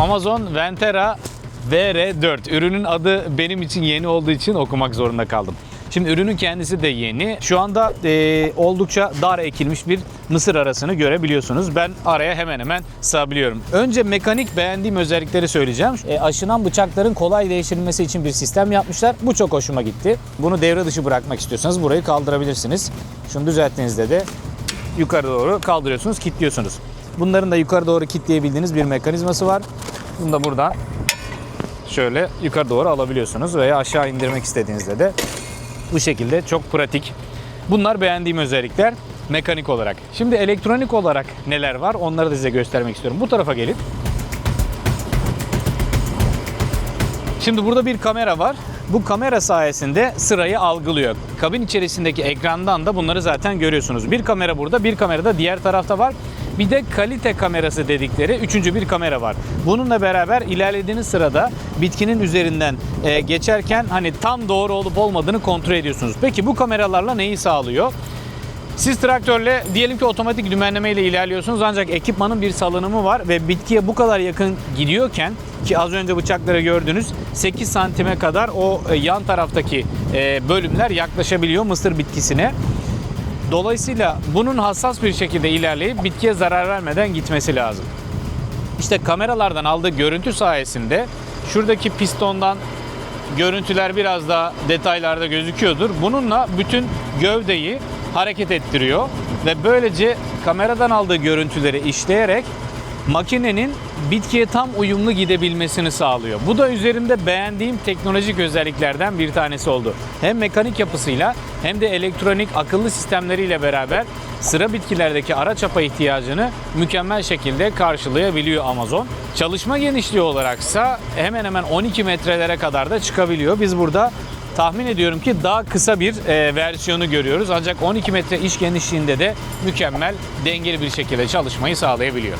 Amazon Ventera VR4. Ürünün adı benim için yeni olduğu için okumak zorunda kaldım. Şimdi ürünün kendisi de yeni. Şu anda e, oldukça dar ekilmiş bir mısır arasını görebiliyorsunuz. Ben araya hemen hemen sığabiliyorum. Önce mekanik beğendiğim özellikleri söyleyeceğim. E, aşınan bıçakların kolay değiştirilmesi için bir sistem yapmışlar. Bu çok hoşuma gitti. Bunu devre dışı bırakmak istiyorsanız burayı kaldırabilirsiniz. Şunu düzelttiğinizde de yukarı doğru kaldırıyorsunuz, kilitliyorsunuz. Bunların da yukarı doğru kilitleyebildiğiniz bir mekanizması var. Bunu da buradan şöyle yukarı doğru alabiliyorsunuz veya aşağı indirmek istediğinizde de bu şekilde çok pratik. Bunlar beğendiğim özellikler mekanik olarak. Şimdi elektronik olarak neler var onları da size göstermek istiyorum. Bu tarafa gelin. Şimdi burada bir kamera var. Bu kamera sayesinde sırayı algılıyor. Kabin içerisindeki ekrandan da bunları zaten görüyorsunuz. Bir kamera burada, bir kamera da diğer tarafta var. Bir de kalite kamerası dedikleri üçüncü bir kamera var. Bununla beraber ilerlediğiniz sırada bitkinin üzerinden e, geçerken hani tam doğru olup olmadığını kontrol ediyorsunuz. Peki bu kameralarla neyi sağlıyor? Siz traktörle diyelim ki otomatik dümenleme ile ilerliyorsunuz ancak ekipmanın bir salınımı var ve bitkiye bu kadar yakın gidiyorken ki az önce bıçakları gördünüz 8 santime kadar o e, yan taraftaki e, bölümler yaklaşabiliyor mısır bitkisine. Dolayısıyla bunun hassas bir şekilde ilerleyip bitkiye zarar vermeden gitmesi lazım. İşte kameralardan aldığı görüntü sayesinde şuradaki pistondan görüntüler biraz daha detaylarda gözüküyordur. Bununla bütün gövdeyi hareket ettiriyor ve böylece kameradan aldığı görüntüleri işleyerek makinenin bitkiye tam uyumlu gidebilmesini sağlıyor. Bu da üzerinde beğendiğim teknolojik özelliklerden bir tanesi oldu. Hem mekanik yapısıyla hem de elektronik akıllı sistemleriyle beraber sıra bitkilerdeki ara çapa ihtiyacını mükemmel şekilde karşılayabiliyor Amazon. Çalışma genişliği olaraksa hemen hemen 12 metrelere kadar da çıkabiliyor. Biz burada tahmin ediyorum ki daha kısa bir e, versiyonu görüyoruz. Ancak 12 metre iş genişliğinde de mükemmel dengeli bir şekilde çalışmayı sağlayabiliyor.